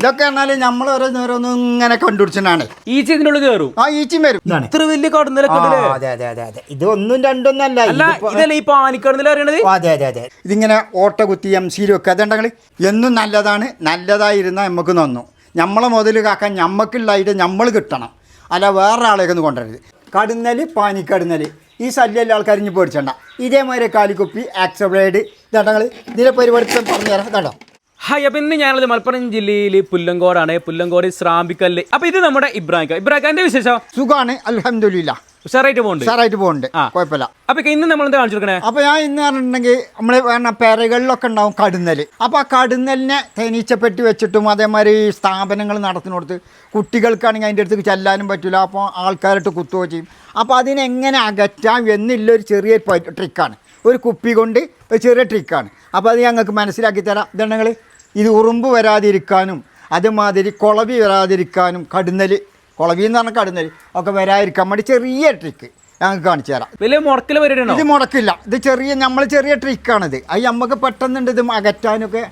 ഇതൊക്കെ എന്നാൽ നമ്മൾ ഓരോ നേരമൊന്നും ഇങ്ങനെ കണ്ടുപിടിച്ചാണ് ഈച്ച ഇതിനുള്ളിൽ കയറും ആ ഈച്ചയും വരും. ഇത്ര വലിയ കടന്നിലൊക്കെ ഉണ്ടല്ലേ അതെ അതെ അതെ അതെ. ഇത് ഒന്നും രണ്ടൊന്നും അല്ല ഇതിപ്പോ- ഇതല്ലേ ഈ പാനിക്കടന്നിൽ അറിയണത്? അതെ അതെ അതെ. ഇതിങ്ങനെ ഓട്ട കുത്തി എം ഒക്കെ അതുണ്ടെങ്കിൽ എന്നും നല്ലതാണ്. നല്ലതായിരുന്ന നമുക്ക് നന്നു. നമ്മളെ മുതൽ കാക്കാൻ നമ്മക്കുള്ളതായിട്ട് നമ്മൾ കിട്ടണം. അല്ല വേറെ ആളെയൊക്കെ ഒന്ന് കൊണ്ടുവരരുത്. കടന്നൽ പാനിക്കടുന്നൽ ഈ ശല്യമുള്ള ആൾക്കാർ ഇനി പേടിച്ചണ്ട. ഇതേമാതിരി കാലിക്കുപ്പി ആക്സബ്ലേഡ് ഇതാണ്ടങ്ങൾ ഇതിനെ പരിപാടി പറഞ്ഞുതരാം. ഇതാണ്ടോ? ഹായ് അപ്പൊ ഇന്ന് ഞാനത് മലപ്പുറം ജില്ലയിൽ പുല്ലങ്കോടാണ്. പുല്ലങ്കോട് ശ്രാമ്പിക്കല്ല്. അപ്പൊ ഇത് നമ്മുടെ ഇബ്രാഹിം. ഇബ്രാഹിന്റെ വിശേഷം? സുഖമാണ് അലഹമില്ല ഉഷാറായിട്ട് പോകുന്നുണ്ട് ഉഷാറായിട്ട് പോകുന്നുണ്ട് ആ. കുഴപ്പമില്ല. അപ്പൊ ഇന്ന് നമ്മൾ എന്താ കാണിച്ചു കൊടുക്കണേ? അപ്പൊ ഞാൻ ഇന്ന് പറഞ്ഞിട്ടുണ്ടെങ്കിൽ നമ്മൾ പറഞ്ഞ പെരകളിലൊക്കെ ഉണ്ടാവും കടുന്നൽ അപ്പൊ ആ കടുന്നലിനെ തേനീച്ചപ്പെട്ടി വെച്ചിട്ടും അതേമാതിരി സ്ഥാപനങ്ങൾ നടത്തുന്നിടത്ത് കുട്ടികൾക്കാണെങ്കിൽ അതിന്റെ അടുത്ത് ചെല്ലാനും പറ്റില്ല അപ്പോൾ ആൾക്കാരായിട്ട് കുത്തുകയോ ചെയ്യും. അപ്പോൾ അതിനെങ്ങനെ അകറ്റാം എന്നുള്ള ഒരു ചെറിയ ട്രിക്കാണ് ഒരു കുപ്പി കൊണ്ട് ഒരു ചെറിയ ട്രിക്കാണ് അപ്പോൾ അത് ഞങ്ങൾക്ക് മനസ്സിലാക്കി തരാം. ഇതുണ്ടെങ്കിൽ ഇത് ഉറുമ്പ് വരാതിരിക്കാനും അതുമാതിരി കുളവി വരാതിരിക്കാനും കടുന്നൽ കുളവി എന്ന് പറഞ്ഞാൽ കടുന്നൽ ഒക്കെ വരാതിരിക്കാൻ വേണ്ടി ചെറിയ ട്രിക്ക് ഞങ്ങൾക്ക് കാണിച്ചു തരാം. വലിയ മുടക്കിൽ വരുന്നുണ്ടോ ഇത് മുടക്കില്ല. ഇത് ചെറിയ നമ്മൾ ചെറിയ ട്രിക്കാണിത് അത് നമുക്ക് പെട്ടെന്നുണ്ട് ഇത് അകറ്റാനൊക്കെ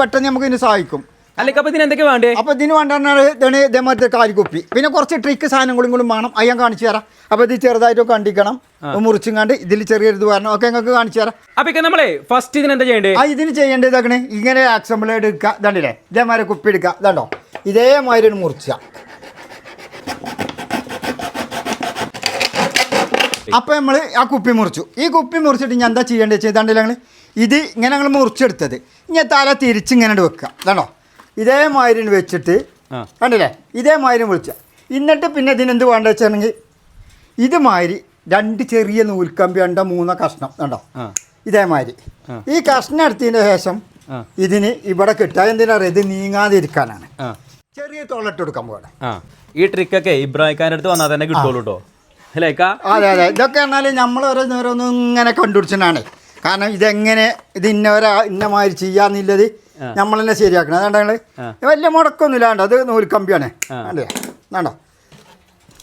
പെട്ടെന്ന് നമുക്ക് ഇതിന് സഹായിക്കും. അല്ലെങ്കിൽ അപ്പൊ ഇതിന് എന്തൊക്കെ വേണ്ടേ? അപ്പൊ ഇതിന് വേണ്ടാണ് ഇതാണ് ഇതേമാതിരി കാലിക്കുപ്പി പിന്നെ കുറച്ച് ട്രിക്ക് സാധനങ്ങളും കൂടി വേണം. അയ്യാൻ കാണിച്ചു തരാം. അപ്പൊ ഇത് ചെറുതായിട്ട് കണ്ടിക്കണം. മുറിച്ചും കണ്ട് ഇതിൽ ചെറിയൊരു ഇത് വരണം. ഒക്കെ ഞങ്ങൾക്ക് കാണിച്ചു തരാം. അപ്പൊ നമ്മളെ ഫസ്റ്റ് ഇതിന് എന്താ ചെയ്യേണ്ടത് ആ ഇതിന് ചെയ്യേണ്ടത് ഇതാക്കണേ. ഇങ്ങനെ ആക്സംബിൾ എടുക്കുക ഇതാണ്ടില്ലേ? ഇതേമാതിരി കുപ്പി എടുക്കുക ഇതാണ്ടോ? ഇതേമാതിരി ഒരു മുറിച്ച. അപ്പൊ നമ്മൾ ആ കുപ്പി മുറിച്ചു. ഈ കുപ്പി മുറിച്ചിട്ട് ഞാൻ എന്താ ചെയ്യേണ്ടത് ചെയ്താണ്ടില്ല ഞങ്ങൾ ഇത് ഇങ്ങനെ ഞങ്ങൾ മുറിച്ചെടുത്തത്. ഇനി തല തിരിച്ച് ഇങ്ങനെ വെക്കുക ഇതാണോ ഇതേമാതിരി വെച്ചിട്ട് കണ്ടില്ലേ? ഇതേമാതിരി വിളിച്ച. എന്നിട്ട് പിന്നെ ഇതിനെന്ത് വേണ്ട വെച്ചാണെങ്കിൽ ഇതുമാതിരി രണ്ട് ചെറിയ നൂൽക്കമ്പി കണ്ട മൂന്ന കഷ്ണം കണ്ടോ? ഇതേമാതിരി ഈ കഷ്ണം എടുത്തതിന് ശേഷം. ഇതിന് ഇവിടെ കിട്ടുക. എന്തിനാ ഇത് നീങ്ങാതിരിക്കാനാണ് ചെറിയ തൊള്ളട്ട് കൊടുക്കാൻ പോകണം ഈ ട്രിക്കൊക്കെ ഇബ്രാഹിക്കാന്റെ അടുത്ത് വന്നാൽ തന്നെ കിട്ടുള്ളൂ കേട്ടോ അതെ അതെ. ഇതൊക്കെ എന്നാൽ നമ്മൾ ഓരോ നേരമൊന്നും ഇങ്ങനെ കണ്ടുപിടിച്ചിട്ടാണ്. കാരണം ഇതെങ്ങനെ ഇത് ഇന്നവരാ ഇന്നമാതിരി ചെയ്യാന്നുള്ളത് നമ്മൾ തന്നെ ശരിയാക്കണം. അതാണ്ട് ഞങ്ങൾ വലിയ മുടക്കൊന്നും ഇല്ലാണ്ട് അത് നൂൽക്കമ്പിയാണ്.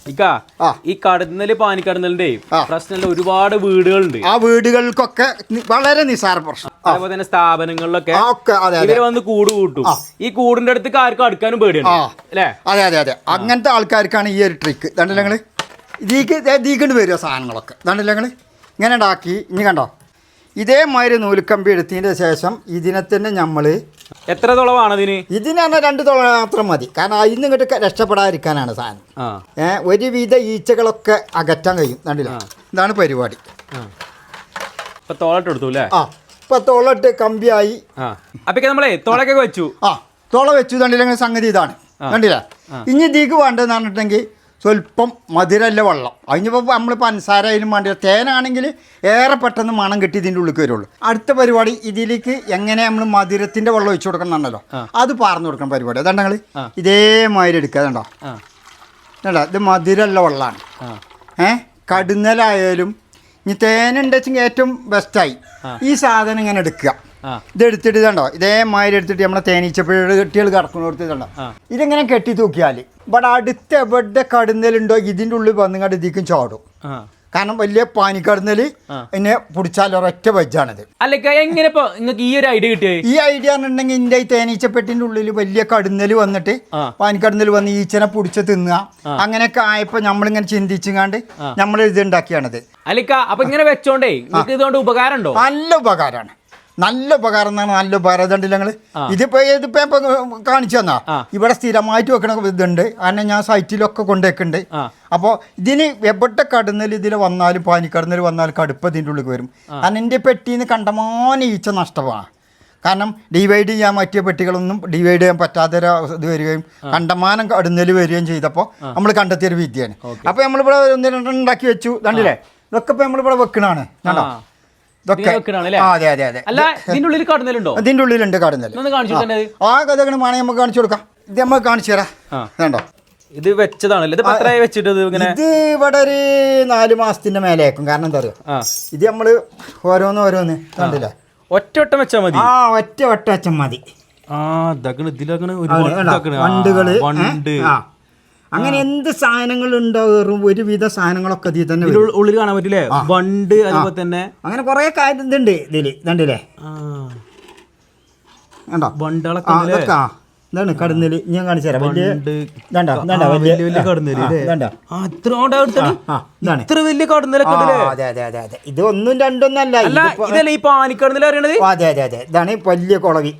ഇക്ക ആ. ഈ കടന്നൽ പാനി കടന്നലിന്റെ പ്രശ്നമുള്ള ഒരുപാട് വീടുകളുണ്ട്. ആ വീടുകൾക്കൊക്കെ വളരെ നിസാര പ്രശ്നം. അതുപോലെ തന്നെ സ്ഥാപനങ്ങളിലൊക്കെ ഇവർ വന്ന് കൂട് കൂട്ടും. ഈ കൂടിന്റെ അടുത്ത് ആർക്കും അടുക്കാനും പേടിയാണ്. അല്ലേ? അതെ അതെ അതെ. അങ്ങനത്തെ ആൾക്കാർക്കാണ് ഈ ഒരു ട്രിക്ക് കണ്ടില്ല ഞങ്ങൾ? ഇതിക്ക് ഇതിക്കൊണ്ട് വരുമോ സാധനങ്ങളൊക്കെ. കണ്ടില്ല ഞങ്ങൾ? ഇങ്ങനെ ഉണ്ടാക്കി. ഇനി കണ്ടോ? ഇതേമാതിരി നൂലുക്കമ്പി എടുത്തതിന്റെ ശേഷം ഇതിനെ തന്നെ നമ്മൾ എത്ര തുളവാണ് ഇതിന്? ഇതിന് തന്നെ രണ്ട് തുള മാത്രം മതി. കാരണം അതിൽ നിന്ന് ഇങ്ങോട്ട് രക്ഷപ്പെടാതിരിക്കാനാണ് സാധനം. ഏഹ് ഒരുവിധ ഈച്ചകളൊക്കെ അകറ്റാൻ കഴിയും. കണ്ടില്ല? ഇതാണ് പരിപാടി. ഇപ്പൊ തോളട്ട് എടുത്തു അല്ലേ? ആ ഇപ്പം തുളട്ട് കമ്പിയായി. ആ. അപ്പൊ നമ്മളെ തോളൊക്കെ വെച്ചു. ആ തോള വെച്ചു കണ്ടില്ലെങ്കിൽ സംഗതി ഇതാണ്. കണ്ടില്ല? ഇനി ഇതിക്ക് വേണ്ടതെന്ന് പറഞ്ഞിട്ടുണ്ടെങ്കിൽ സ്വല്പം മധുരല്ല വെള്ളം. അതിനിപ്പോൾ നമ്മൾ പഞ്ചസാര അതിനും വേണ്ടി തേനാണെങ്കിൽ ഏറെ പെട്ടെന്ന് മണം കിട്ടി ഇതിന്റെ ഉള്ളിൽ വരുള്ളൂ. അടുത്ത പരിപാടി ഇതിലേക്ക് എങ്ങനെ നമ്മൾ മധുരത്തിന്റെ വെള്ളം ഒഴിച്ചു കൊടുക്കണം എന്നല്ലോ. അത് പാർന്നു കൊടുക്കണം പരിപാടി. അതാണ് ഞങ്ങൾ ഇതേമാതിരി എടുക്കുക അതുണ്ടോ അതാ ഇത് മധുരമല്ല വെള്ളമാണ് ഏഹ് കടുന്നലായാലും ഇനി തേനുണ്ടെച്ചെങ്കിൽ ഏറ്റവും ബെസ്റ്റായി ഈ സാധനം ഇങ്ങനെ എടുക്കുക. ഇത് എടുത്തിട്ട് ഇതുണ്ടോ? ഇതേമാതിരി എടുത്തിട്ട് നമ്മളെ തേനീച്ചപ്പഴ കെട്ടികൾ കിടക്കുന്ന ഇതുണ്ടോ? ഇതെങ്ങനെ കെട്ടി തൂക്കിയാൽ ഇവിടെ അടുത്ത് എവിടെ കടുന്നലുണ്ടോ ഇതിന്റെ ഉള്ളിൽ വന്നുകൊണ്ട് ഇതിക്കും ചാടും. കാരണം വലിയ പാനി ആ. എന്നെ പിടിച്ചാൽ ഒരൊറ്റ വെജാണിത്. അല്ല എങ്ങനെ നിങ്ങൾക്ക് ഈ ഒരു ഐഡിയ കിട്ടിയത് ഈ ഐഡിയ എന്നുണ്ടെങ്കിൽ എന്റെ ഈ തേനീച്ചപ്പെട്ടിന്റെ ഉള്ളിൽ വലിയ കടുന്നൽ വന്നിട്ട് പാനി പാനിക്കടുന്നൽ വന്ന് ഈച്ചനെ പിടിച്ച് തിന്നുക. അങ്ങനെയൊക്കെ ആയപ്പോൾ നമ്മളിങ്ങനെ ചിന്തിച്ചുങ്ങാണ്ട് നമ്മൾ ഇത് ഉണ്ടാക്കിയാണിത്. അല്ലക്ക അപ്പൊ ഇങ്ങനെ വെച്ചോണ്ടേ ഇതുകൊണ്ട് ഉപകാരമുണ്ടോ? നല്ല ഉപകാരമാണ് നല്ല ഉപകാരം എന്നാണ് നല്ല ഉപകാരം. ഇതുണ്ടല്ലോ ഞങ്ങൾ ഇതിപ്പോ ഇതിപ്പോ ഇപ്പൊ കാണിച്ചു തന്നാ. ഇവിടെ സ്ഥിരമായിട്ട് വെക്കണ ഇതുണ്ട്. അതിനെ ഞാൻ സൈറ്റിലൊക്കെ കൊണ്ടുവെക്കുന്നുണ്ട്. അപ്പോൾ ഇതിന് എവിടെ കടന്നൽ ഇതിൽ വന്നാലും പാനിക്കടന്നൽ വന്നാലും കടുപ്പ് ഇതിന്റെ ഉള്ളിൽ വരും. കാരണം എന്റെ പെട്ടിയിൽ നിന്ന് കണ്ടമാനം ഈച്ച നഷ്ടമാണ്. കാരണം ഡിവൈഡ് ചെയ്യാൻ പറ്റിയ പെട്ടികളൊന്നും ഡിവൈഡ് ചെയ്യാൻ പറ്റാത്ത ഇത് വരികയും കണ്ടമാനം കടുന്നൽ വരികയും ചെയ്തപ്പോൾ നമ്മൾ കണ്ടെത്തിയൊരു വിദ്യയാണ്. അപ്പോൾ നമ്മളിവിടെ ഒന്ന് രണ്ടെണ്ണം ഉണ്ടാക്കി വെച്ചു. കണ്ടില്ലേ? ഇതൊക്കെ ഇപ്പോൾ നമ്മളിവിടെ വെക്കണാണ് കണ്ടോ? അതെ അതെ അതെ. ഇതിന്റെ ഉള്ളിലുണ്ട് തന്നെ ആ. കഥകൾ വേണമെങ്കിൽ നമുക്ക് കാണിച്ചു കൊടുക്കാം. ഇത് നമ്മൾ കാണിച്ചു തരാം. വേണ്ടോ ഇത് വെച്ചതാണല്ലേ. ഇത് വെച്ചിട്ട് ഇത് ഇങ്ങനെ? ഇത് ഇവിടെ ഒരു നാല് മാസത്തിന്റെ മേലെ ആക്കും കാരണം എന്താ പറയുക ഇത് നമ്മൾ ഓരോന്ന് ഓരോന്ന് കണ്ടില്ല? ഒറ്റ വട്ടം വെച്ചാ മതി. ആ ഒറ്റ വട്ടം വെച്ചാൽ മതി. ആ കണ്ടോ? വണ്ടുകൾ? വണ്ട്. ആ. അങ്ങനെ എന്ത് സാധനങ്ങൾ ഉണ്ടാവും ഒരുവിധ സാധനങ്ങളൊക്കെ ഇതിൽ തന്നെ വരും. ഉള്ളിൽ കാണാൻ പറ്റില്ലേ? വണ്ട് അതുപോലെ തന്നെ അങ്ങനെ കുറെ കാര്യം ഇതുണ്ട് ഇതിൽ. ഇതുണ്ടല്ലേ? ആ. കണ്ടോ? വണ്ടുകളൊക്കെ ആ ഉണ്ടല്ലേ? ഇതൊക്കെ ആ. ഇതാണ് കടന്നൽ. ഞാൻ കാണിച്ചു തരാം. വലിയ ഇതാണ്ട? ഇതാണ്ട? ആ, വലിയ വലിയ വലിയ കടന്നൽ ആ, ഇല്ലേ? ഇതാണ്ട? ആ, ഇത്ര കൊണ്ട് അവിടുത്തെ ആ ഇതാണ്. ഇത്ര വലിയ കടന്നലൊക്കെ ആ, ഉണ്ടല്ലേ? അതെ അതെ അതെ അതെ. ഇത് ഒന്നും രണ്ടൊന്നല്ല അല്ല. അല്ല ഇതിപ്പോ- ഇതല്ലേ ഈ പാനിക്കടന്നിൽ അറിയണത്? ആ, അതെ അതെ അതെ. ഇതാണ് വലിയ കുളവി.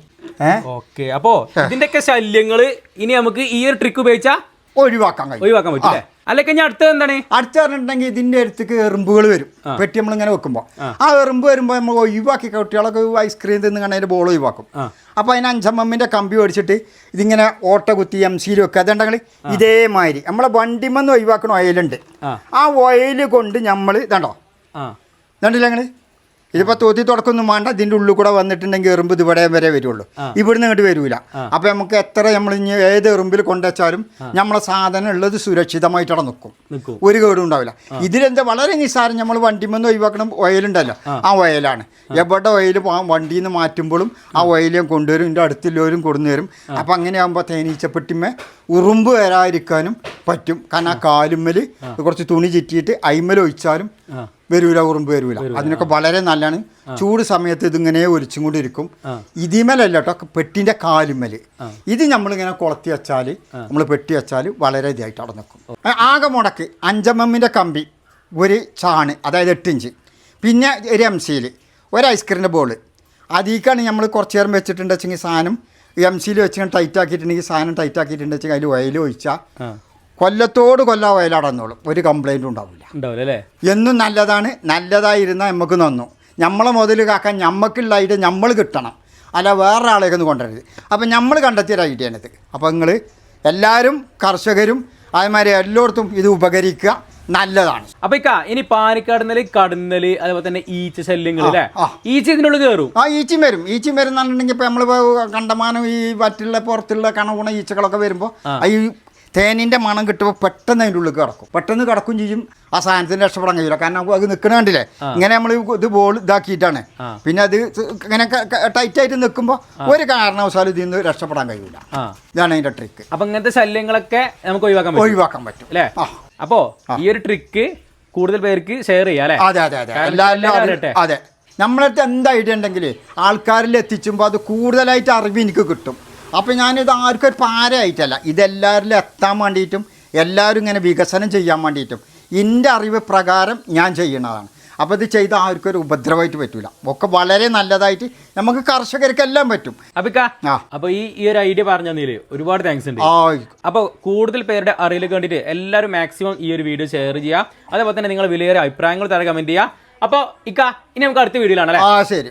ഏഹ് ഓക്കെ അപ്പോ ഇതിന്റെയൊക്കെ ശല്യങ്ങൾ ഇനി നമുക്ക് ഈ ഒരു ട്രിക്ക് ഉപയോഗിച്ചാ ഒഴിവാക്കാൻ കഴിയും. ഒഴിവാക്കാൻ പറ്റും അല്ലെങ്കിൽ അടുത്തത് എന്താണ്? അടുത്ത് പറഞ്ഞിട്ടുണ്ടെങ്കിൽ ഇതിന്റെ അടുത്തേക്ക് എറുമ്പുകൾ വരും. പെട്ടി നമ്മൾ നമ്മളിങ്ങനെ വെക്കുമ്പോൾ ആ. എറുമ്പ് വരുമ്പോൾ നമ്മൾ ഒഴിവാക്കി കുട്ടികളൊക്കെ ഐസ്ക്രീം തിന്ന് അതിന്റെ ബോൾ ഒഴിവാക്കും. അപ്പൊ അപ്പോൾ അതിന് അഞ്ചമ്മമ്മിന്റെ കമ്പി ഓടിച്ചിട്ട് ഇതിങ്ങനെ ഓട്ട കുത്തി എം സിയിൽ വെക്കുക. അതുണ്ടെങ്കിൽ ഇതേമാതിരി. നമ്മളെ വണ്ടിമെന്ന് ഒഴിവാക്കണ ഓയിലുണ്ട് ആ. ഓയിൽ കൊണ്ട് നമ്മൾ ഇതാണ്ടോ? ഇതുണ്ടല്ലോ ഞങ്ങൾ ഇതിപ്പോൾ തോത്തി തുടക്കൊന്നും വേണ്ട. ഇതിന്റെ ഉള്ളിൽ കൂടെ വന്നിട്ടുണ്ടെങ്കിൽ എറുമ്പ് ഇവിടെ വരെ വരുള്ളൂ. ഇവിടുന്ന് ഇങ്ങോട്ട് വരൂല. അപ്പോൾ നമുക്ക് എത്ര നമ്മൾ ഇനി ഏത് എറുമ്പിൽ കൊണ്ടുവച്ചാലും നമ്മളെ സാധനം ഉള്ളത് സുരക്ഷിതമായിട്ട് അവിടെ നിൽക്കും ഒരു കേടും ഉണ്ടാവില്ല. ഇതിലെന്താ വളരെ നിസ്സാരം നമ്മൾ വണ്ടിമെന്ന് ഒഴിവാക്കണം ഓയിലുണ്ടല്ലോ ആ. ഓയിലാണ് എവിടെ ഓയിൽ വണ്ടിയിൽ നിന്ന് മാറ്റുമ്പോഴും ആ ഓയിലും കൊണ്ടുവരും. ഇതിന്റെ അടുത്തുള്ളവരും കൊണ്ടുവരും അങ്ങനെ ആകുമ്പോൾ തേനീച്ചപ്പെട്ടിമേ ഉറുമ്പ് വരാതിരിക്കാനും പറ്റും. കാരണം ആ കാലുമ്മൽ കുറച്ച് തുണി ചുറ്റിയിട്ട് അയിമ്മൽ ഒഴിച്ചാലും. വരൂല ഉറുമ്പ് വരൂല. അതിനൊക്കെ വളരെ നല്ലതാണ്. ചൂട് സമയത്ത് ഇതിങ്ങനെ ഒലിച്ചും കൂടി ഇരിക്കും ഇതിമേലല്ല കേട്ടോ പെട്ടിന്റെ കാലുമൽ ഇത് നമ്മളിങ്ങനെ കുളത്തി വെച്ചാൽ നമ്മൾ പെട്ടി വെച്ചാൽ വളരെ ഇതായിട്ട് അവിടെ നിൽക്കും. ആകെ മുടക്ക് അഞ്ചമ്മമ്മിന്റെ കമ്പി ഒരു ചാണ് അതായത് എട്ട് ഇഞ്ച്. പിന്നെ ഒരു എം സിയിൽ ഒരു ഐസ്ക്രീമിന്റെ ബോൾ. അതിലേക്കാണ് നമ്മൾ കുറച്ച് നേരം വെച്ചിട്ടുണ്ടെങ്കിൽ സാധനം എം സിയിൽ വെച്ചിട്ട് ടൈറ്റ് ആക്കിയിട്ടുണ്ടെങ്കിൽ സാധനം ടൈറ്റ് ആക്കിയിട്ടുണ്ടെങ്കിൽ അതിൽ ഓയിൽ ഒഴിച്ചാൽ കൊല്ലത്തോട് കൊല്ലം വയലാടന്നോളും. ഒരു കംപ്ലൈന്റും ഉണ്ടാവില്ല ഉണ്ടാവില്ല അല്ലേ എന്നും നല്ലതാണ്. നല്ലതായിരുന്നാൽ നമുക്ക് നന്നു. നമ്മളെ മുതൽ കാക്കാൻ ഞമ്മക്കുള്ള ഐഡിയ നമ്മൾ കിട്ടണം. അല്ല വേറെ ആളേക്ക് ഒന്ന് കൊണ്ടുവരരുത് അപ്പം നമ്മൾ കണ്ടെത്തിയ ഒരു ഐഡിയ ആണിത്. അപ്പോൾ നിങ്ങൾ എല്ലാവരും കർഷകരും അതേമാതിരി എല്ലായിടത്തും ഇത് ഉപകരിക്കുക. നല്ലതാണ്. അപ്പൊ ഇക്ക ഇനി പാനിക്കടന്നൽ കടന്നൽ അതുപോലെ തന്നെ ഈച്ച ശല്യങ്ങൾ അല്ലേ. ഈച്ച ഇതിനുള്ളിൽ കയറും ആ ഈച്ചയും വരും. ഈച്ചയും വരും എന്നുണ്ടെങ്കിൽ നമ്മൾ നമ്മളിപ്പോൾ കണ്ടമാനം ഈ വറ്റുള്ള പുറത്തുള്ള കണകുണ ഈച്ചകളൊക്കെ വരുമ്പോ ഈ തേനിന്റെ മണം കിട്ടുമ്പോൾ പെട്ടെന്ന് അതിന്റെ ഉള്ളിൽ കിടക്കും. പെട്ടെന്ന് കിടക്കും ചെയ്യും. ആ സാധനത്തിന് രക്ഷപ്പെടാൻ കഴിയില്ല. കാരണം അത് നിൽക്കണ കണ്ടില്ലേ? ഇങ്ങനെ നമ്മൾ ഇത് ബോൾ ഇതാക്കിയിട്ടാണ്. പിന്നെ അത് ഇങ്ങനെ ടൈറ്റ് ആയിട്ട് നിൽക്കുമ്പോൾ ഒരു കാരണവശാലും ഇതിൽ നിന്ന് രക്ഷപ്പെടാൻ കഴിയില്ല. ഇതാണ് അതിന്റെ ട്രിക്ക് അപ്പൊ ഇങ്ങനത്തെ ശല്യങ്ങളൊക്കെ നമുക്ക് ഒഴിവാക്കാൻ ഒഴിവാക്കാൻ പറ്റും. അല്ലേ? അപ്പോൾ അപ്പോ ഈ ഒരു ട്രിക്ക് കൂടുതൽ പേർക്ക് ഷെയർ ചെയ്യാം അല്ലേ? അതെ അതെ അതെ. എല്ലാവരും. അതെ. നമ്മളടുത്ത് എന്ത് ഐഡിയ ഉണ്ടെങ്കിൽ ആൾക്കാരിൽ എത്തിച്ചുമ്പോൾ അത് കൂടുതലായിട്ട് അറിവ് എനിക്ക് കിട്ടും. അപ്പോൾ ഞാനിത് ആർക്കും ഒരു പാരയായിട്ടല്ല. ഇതെല്ലാവരിലും എത്താൻ വേണ്ടിയിട്ടും എല്ലാവരും ഇങ്ങനെ വികസനം ചെയ്യാൻ വേണ്ടിയിട്ടും എന്റെ അറിവ് പ്രകാരം ഞാൻ ചെയ്യുന്നതാണ്. അപ്പോൾ ഇത് ചെയ്ത് ആർക്കും ഒരു ഉപദ്രവമായിട്ട് പറ്റൂല. ഒക്കെ വളരെ നല്ലതായിട്ട് നമുക്ക് കർഷകർക്കെല്ലാം പറ്റും. അപ്പൊ ഈ ഈ ഒരു ഐഡിയ പറഞ്ഞ ഒരുപാട് താങ്ക്സ് ഉണ്ട്. അപ്പോൾ കൂടുതൽ പേരുടെ അറിയിലേക്ക് വേണ്ടിയിട്ട് എല്ലാവരും മാക്സിമം ഈ ഒരു വീഡിയോ ഷെയർ ചെയ്യുക അതേപോലെ തന്നെ നിങ്ങൾ വിലയേറെ അഭിപ്രായങ്ങൾ തരാൻ കമന്റ് ചെയ്യുക അപ്പോൾ ഇക്ക ഇനി നമുക്ക് അടുത്ത വീഡിയോയിലാണ് ആ ശരി.